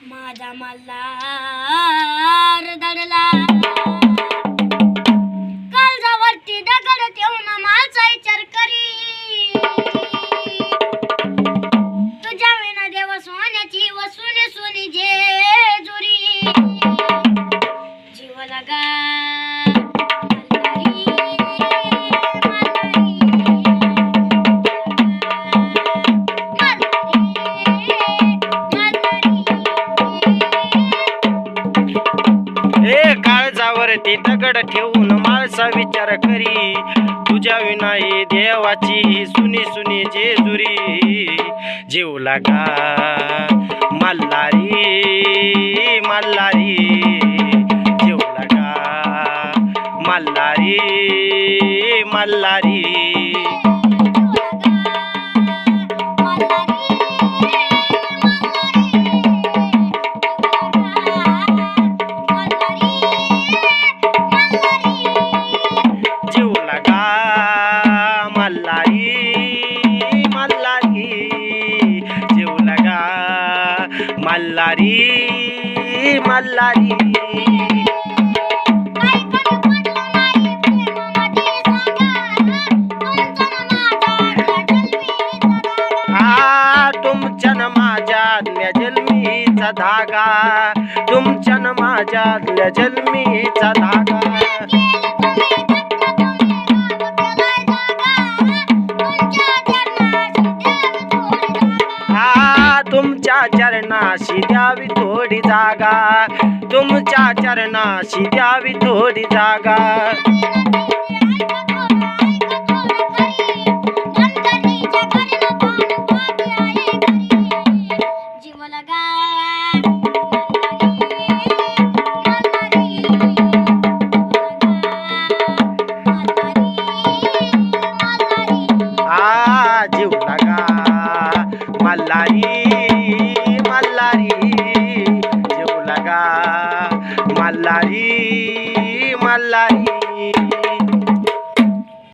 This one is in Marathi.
माझा मल्हार दडला. कालजावरती दगड ठेवून माझा विचार करी तुझ्या विना देव सोन्याची व सोने सोनी जे जुरी. जीव लगा काळजावरती दगड ठेवून माळसा विचार करी. तुझ्या विनाई देवाची सुनी सुनी जेजुरी. जेऊ लागा मल्हारी मल्हारी. जेऊ लागा मल्हारी मल्हारी. मल्हारी मल्हारी. आ तुमच्या न माझ्यातल्या जन्मीचा धागा. तुमच्या न माझ्यातल्या जन्मीचा धागा. तुमच्या चरणाशी द्यावी थोडी जागा. तुमच्या चरणाशी द्यावी थोडी जागा. जीवलगा आ मल्लाई